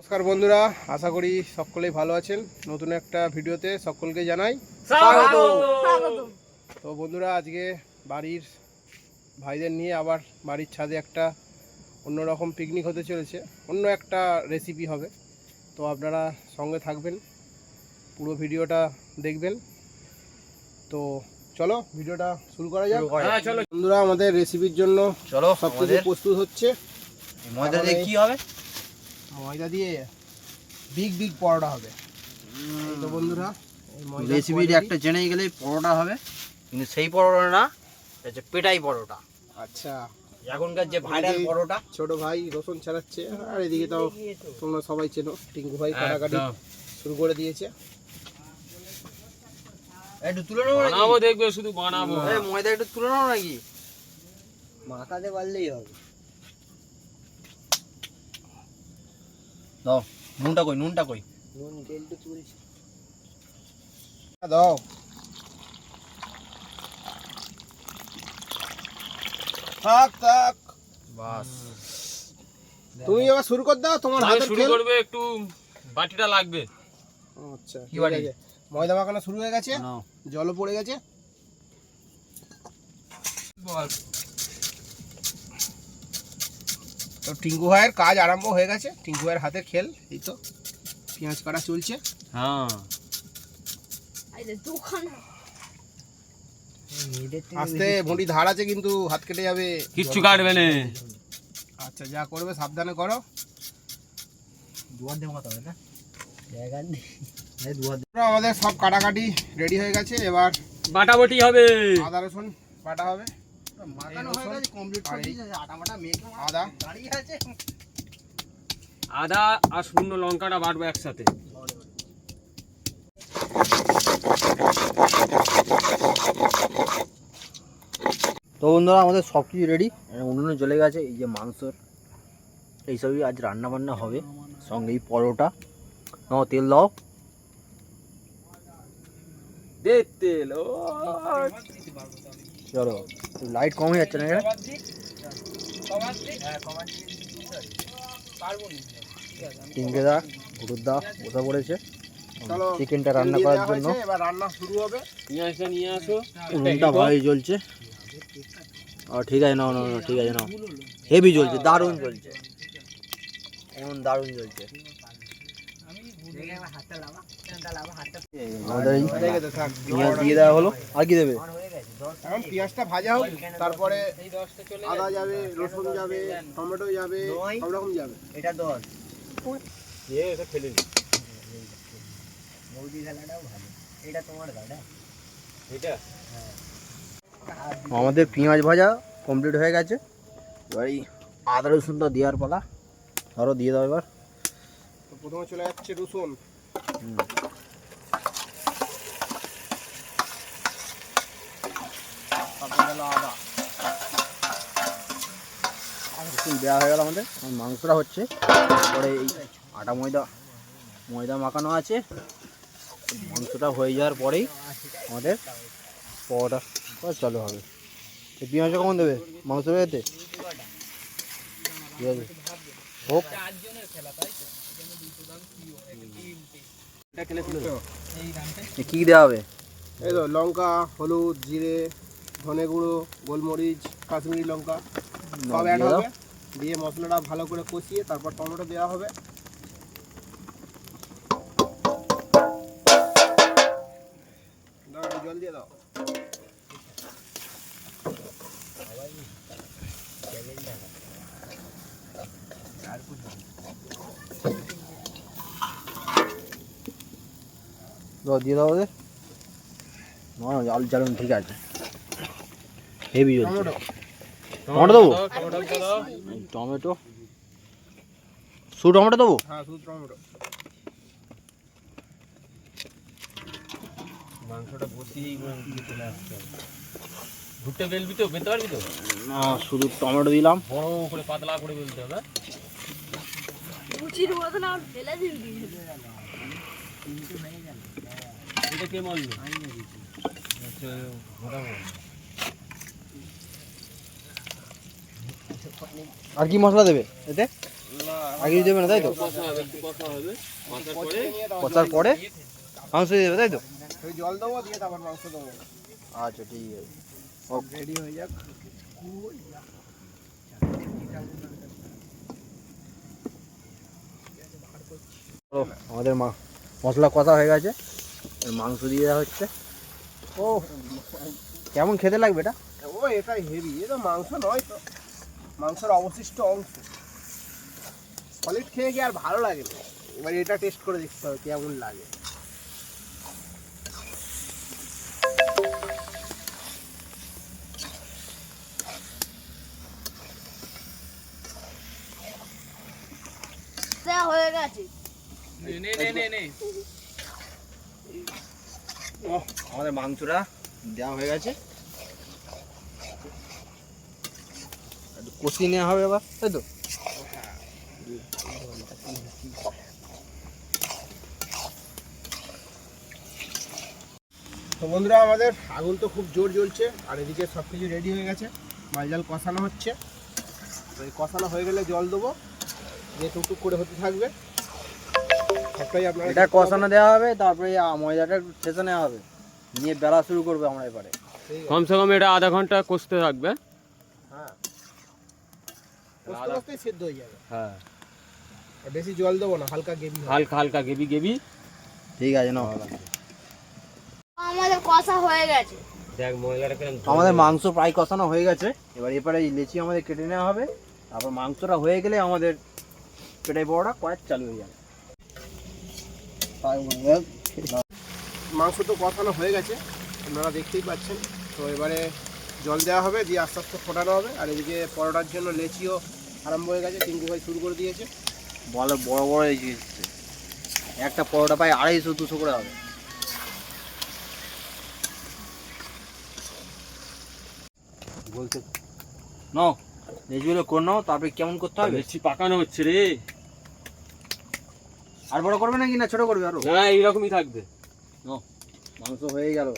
নমস্কার বন্ধুরা আশা করি সকলেই ভালো আছেন। নতুন একটা ভিডিওতে সকলকে জানাই তো বন্ধুরা আজকে বাড়ির ভাইদের নিয়ে আবার বাড়ির ছাদে একটা অন্যরকম পিকনিক হতে চলেছে। অন্য একটা রেসিপি হবে। তো আপনারা সঙ্গে থাকবেন পুরো ভিডিওটা দেখবেন। তো চলো ভিডিওটা শুরু করা যাক। হ্যাঁ বন্ধুরা আমাদের রেসিপির জন্য চলো সব কিছু প্রস্তুত হচ্ছে। ময়দা দিয়ে কি হবে? ময়দা দিয়ে বিগ বিগ পরোটা হবে। এই তো বন্ধুরা রেসিপির একটা জেনে গেলেই পরোটা হবে কিন্তু সেই পরোটা না এটা হচ্ছে পেটাই পরোটা। আচ্ছা। এখনকার যে ভাইরাল পরোটা। ছোট ভাই রসুন ছাড়াচ্ছে আর এদিকে তাও তোমরা সবাই চেনো টিঙ্কু ভাই কাটাকাটি। শুরু করে দিয়েছে। একটু তুলে নেব নাকি? বানাবো দেখবে শুধু বানাবো। এই ময়দা একটু তুলে নেব নাকি? মাথাতে পারলেই হবে। দাও নুনটা কই নুনটা কই? নুন তেলটা তুলছি দাও। থাক থাক। বাস। তুমি এবার শুরু করে দাও তোমার হাতের শুরু করবে একটু বাটিটা লাগবে। আচ্ছা কি বাটি? ময়দা মাখানো শুরু হয়ে গেছে জলও পড়ে গেছে। তো টিঙ্কু ভাইয়ের কাজ আরম্ভ হয়ে গেছে। টিঙ্কু ভাইয়ের হাতে খেল এই তো। পেঁয়াজ কাটা চলছে। হ্যাঁ। আস্তে ভুঁড়ি ধার আছে কিন্তু হাত কেটে যাবে। কিচ্ছু কাটবে না। আচ্ছা যা করবে সাবধানে করো। আমাদের সব কাটাকাটি রেডি হয়ে গেছে। এবার বাটাবাটি হবে। আদা রসুন বাটা হবে। আদা। আদা আর শুকনো লঙ্কাটা বাটবো একসাথে। তো বন্ধুরা আমাদের সব কিছু রেডি উনুনে চলে গেছে এই যে মাংসর। এইসবই আজ রান্না বান্না হবে। সঙ্গে এই পরোটা। নাও তেল দাও। দে তেল ও চলো লাইট কম হয়ে যাচ্ছে না এটা টিঙ্কে দা গুরুর দা বসে পড়েছে চিকেনটা রান্না করার জন্য। এবার রান্না শুরু হবে। পেঁয়াজটা নিয়ে আসো। উনুনটা ভালোই জ্বলছে। ও ঠিক আছে নাও নাও ঠিক আছে নাও। হেভি জ্বলছে দারুণ জ্বলছে। উনুন দারুণ জ্বলছে। আমাদের দিয়ে দেওয়া হলো। আর কি দেবে? এখন পেঁয়াজটা ভাজা হোক তারপরে আদা যাবে রসুন যাবে টমেটো যাবে সব রকম যাবে। এটা দশ ফেলে বৌদি ভালো। এটা তোমার এটা? আমাদের পেঁয়াজ ভাজা কমপ্লিট হয়ে গেছে। এবার এই আদা রসুনটা দেওয়ার পালা। ধরো দিয়ে দাও এবার। তো প্রথমে চলে যাচ্ছে রসুন। দেওয়া হয়ে গেল আমাদের। মাংসটা হচ্ছে। তারপরে এই আটা ময়দা ময়দা মাখানো আছে। মাংসটা হয়ে যাওয়ার পরেই আমাদের করা চালু হবে। এই পেঁয়াজটা কখন দেবে? মাংস আছে হোক। কি দেওয়া হবে? এই তো লঙ্কা হলুদ জিরে। ধনে গুঁড়ো গোলমরিচ কাশ্মীরি লঙ্কা সব অ্যাড দিয়ে হবে। দিয়ে মশলাটা ভালো করে কষিয়ে তারপর টমেটো দেওয়া হবে। জল দিয়ে দাও। দিয়ে দাও ওদের। না না, আলু জ্বালুন ঠিক আছে। হেভি জ্বলছে টমেটো। টমেটো দেবো? টমেটো? দাও টমেটো শু টমেটো দেবো? হ্যাঁ শুধু টমেটো। মাংসটা বসিয়েই চলে আসতে হবে। ঘুরতে বেলবি তো বেলতে পারবি তো? না শুধু টমেটো দিলাম। বড় করে পাতলা করে বেলতে হবে ফেলে দিবি। এটা কে মারলো আর কি মশলা দেবে এতে? আগে দেবে না, তাই তো? পরে মাংস দিয়ে দেবে, তাই তো? জল দেবো দিয়ে তারপর মাংস দেবো আচ্ছা ঠিক আছে। রেডি হয়ে যাক আমাদের মশলা কষা হয়ে গেছে। মাংস দিয়ে দেওয়া হচ্ছে। ও, কেমন খেতে লাগবে এটা? ও এটাই হেভি এ তো মাংস নয় তো। মাংসের অবশিষ্ট অংশ। সলিড খেয়ে কি আর ভালো লাগে না? এবার এটা টেস্ট করে দেখতে হবে কেমন লাগে। দেয়া হয়ে গেছে। নে নে নে নে। ও আমাদের মাংসটা দেওয়া হয়ে গেছে। কষিয়ে নেওয়া হবে এবার তাই তো? তো বন্ধুরা আমাদের আগুন তো খুব জোর জ্বলছে আর এদিকে সব কিছু রেডি হয়ে গেছে মাল জাল কষানো হচ্ছে। তো এই কষানো হয়ে গেলে জল দেবো দিয়ে টুকটুক করে হতে থাকবে। সবটাই আপনারা এটা কষানো দেওয়া হবে তারপরে ময়দাটা একটু ছেঁচে নেওয়া হবে। নিয়ে বেলা শুরু করবে আমরা এবারে। কমসে কম এটা আধা ঘণ্টা কষতে থাকবে। সেদ্ধ হয়ে যাবে। হ্যাঁ। আর বেশি জল দেবো না হালকা গেবি হালকা হালকা গেবি গেবি ঠিক আছে না আমাদের কষা হয়ে গেছে। দেখ আমাদের মাংস প্রায় কষানো হয়ে গেছে। এবার এবারে লেচি আমাদের কেটে নেওয়া হবে। তারপর মাংসটা হয়ে গেলে আমাদের পেটাই বড়টা কয়েক চালু হয়ে যাবে। মাংস তো কষানো হয়ে গেছে আপনারা দেখতেই পাচ্ছেন। তো এবারে জল দেওয়া হবে দিয়ে আস্তে আস্তে ফোটানো হবে। আর এদিকে পরোটার জন্য লেচিও আরম্ভ হয়ে গেছে তিনটে ভাই শুরু করে দিয়েছে। বড় বড় বড় লেচি এসছে একটা পরোটা প্রায় আড়াইশো দুশো করে হবে। বলতে নাও লেচিগুলো করে নাও তারপরে কেমন করতে হবে? বেশি পাকানো হচ্ছে রে। আর বড় করবে নাকি না ছোট করবে আরও? না এইরকমই থাকবে। মাংস হয়ে গেল।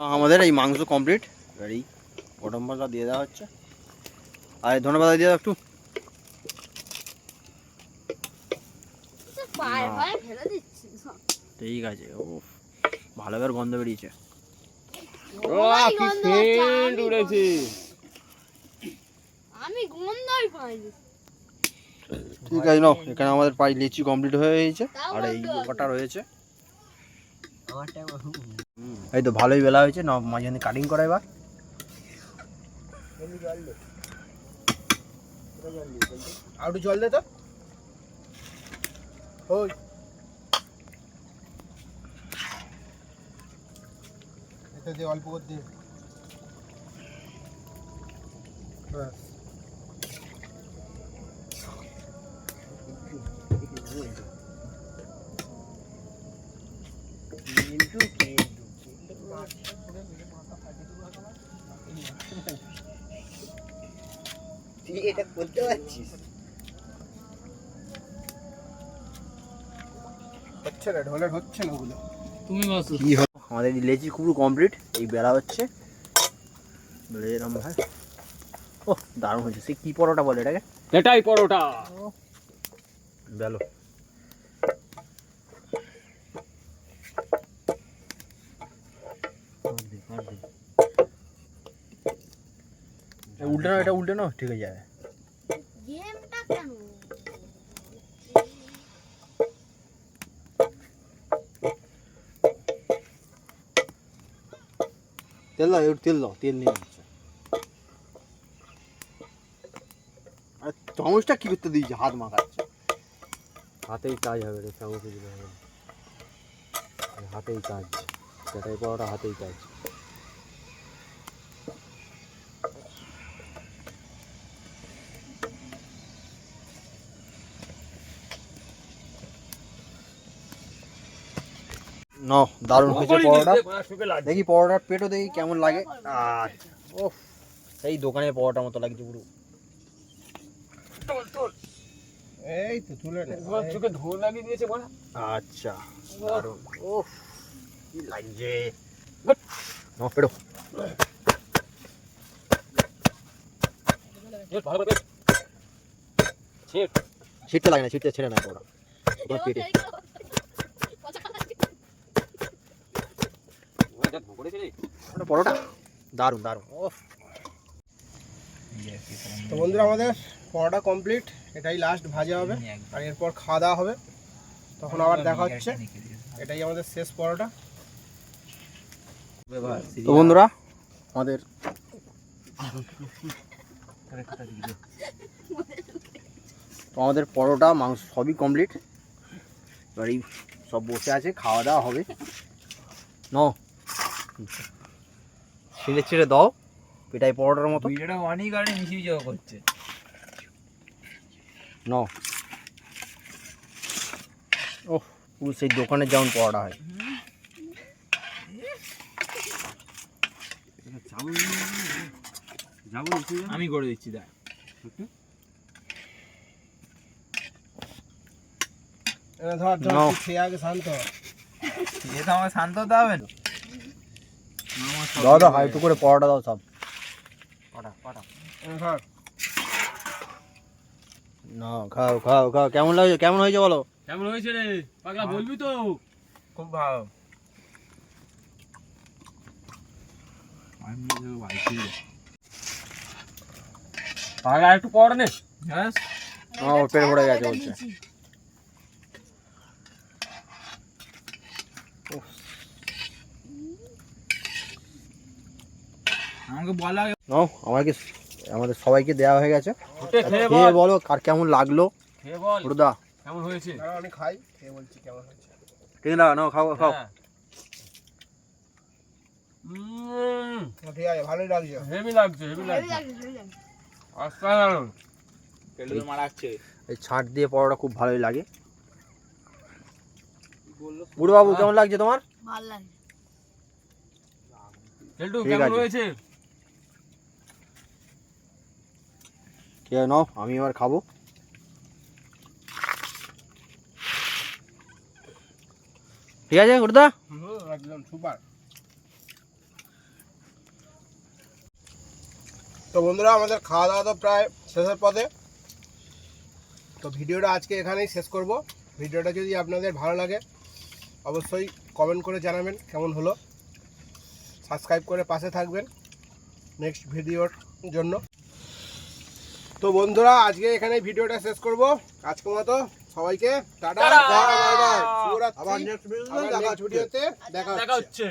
আমাদের এই মাংস কমপ্লিট রেডি গরম মশলা দিয়ে দেওয়া হচ্ছে। আর ধন্যবাদ দিয়ে দাও একটু। ঠিক আছে ও ভালো করে গন্ধ বেরিয়েছে। ঠিক আছে নাও এখানে আমাদের প্রায় লিচি কমপ্লিট হয়ে গেছে। আর এই গন্ধ। রয়েছে? এই তো ভালোই বেলা হয়েছে না মাঝখানে কাটিং করা এবার। আর জল দে তো। এতে দিয়ে অল্প করে দিয়ে ব্যাস। হচ্ছে না ঢোলের হচ্ছে না ওগুলো? তুমি বসো। কি হলো আমাদের লেচি খুব কমপ্লিট এই বেলা হচ্ছে। বেলা এরম হয়। ও দারুণ হয়েছে। সে কি পরোটা বলে এটাকে? এটাই পরোটা। বেলো। উল্টে নাও এটা উল্টে নাও ঠিক হয়ে যাবে। তেল দাও, একটু তেল দাও, তেল নিয়ে আসছে আর চামচটা কী করতে দিয়েছে? হাত মাখাচ্ছে। হাতেই কাজ হবে রে, চামচে দিলে হবে। হাতেই কাজ সেটাই পরোটা, হাতেই কাজ। ন দারুণ হয়েছে পরোটা। দেখি পরোটার পেটও দেখি কেমন লাগে। আর ও সেই দোকানের পরোটার মতো লাগছে পুরো। এই তো তুলে চোখে ধোল লাগিয়ে দিয়েছে বলা। আচ্ছা দারুণ। ও কি লাগছে। ন পেটো ভালো করে ছিট ছিটতে লাগে না ছিটতে ছেড়ে না ওরা পেটে ওটা যা ধোকরেছিলি ওটা পরোটা? দারুণ দারুণ ও তো বন্ধুরা আমাদের পরোটা কমপ্লিট এটাই লাস্ট ভাজা হবে। আর এরপর খাওয়া দাওয়া হবে। তখন আবার দেখা হচ্ছে। এটাই আমাদের শেষ পরোটা। তো বন্ধুরা আমাদের তো আমাদের পরোটা মাংস সবই কমপ্লিট এবার এই সব বসে আছে খাওয়া দাওয়া হবে। ন ছিঁড়ে ছিঁড়ে দাও পেটাই পরোটার মতো। ভিডিওটা অনেক কারণে মিশিয়ে যাওয়া করছে। ন ওহ পুরো সেই দোকানের যেমন পরোটা হয়। আমি করে দিচ্ছি দেখ এনে ধর ধর। খেয়ে আগে শান্ত। এ তো আমাকে শান্ত হতে হবে না। দাও দাও একটু করে পরোটা দাও সব। না খাও খাও খাও। কেমন লাগছে? কেমন হয়েছে বলো? কেমন হয়েছে রে? পাগলা বলবি তো? খুব ভালো। পাগলা একটু পড় নে। হ্যাঁ? আমার পেট ভরে গেছে বলছে। আমাকে বলা নাও আমাকে আমাদের সবাইকে দেওয়া হয়ে গেছে। খেয়ে বলো। কার কেমন লাগল? খেয়ে বল। হরদা। কেমন হয়েছে? আমি খাই খেয়ে বলছি কেমন হয়েছে। ঠিক না নাও খাও খাও। হ্যাঁ। ঠিক আছে ভালোই লাগছে। হেভি লাগছে হেভি লাগছে। অসাধারণ। এই ছাঁট দিয়ে পরোটা খুব ভালোই লাগে। বুড়ো বাবু কেমন লাগছে তোমার? ভালো লাগে ঠিক আছে। খেয়ে নাও আমি এবার খাব। ঠিক আছে হুম, একদম সুপার তো বন্ধুরা আমাদের খাওয়া দাওয়া তো প্রায় শেষের পথে। তো ভিডিওটা আজকে এখানেই শেষ করব। ভিডিওটা যদি আপনাদের ভালো লাগে অবশ্যই কমেন্ট করে জানাবেন কেমন হলো। সাবস্ক্রাইব করে পাশে থাকবেন। নেক্সট ভিডিওর জন্য। তো বন্ধুরা আজকে এখানে ভিডিওটা শেষ করব। আজকের মতো সবাইকে টাটা। বাই বাই শুভরাত্রি। আবার দেখা ভিডিওতে দেখা হচ্ছে।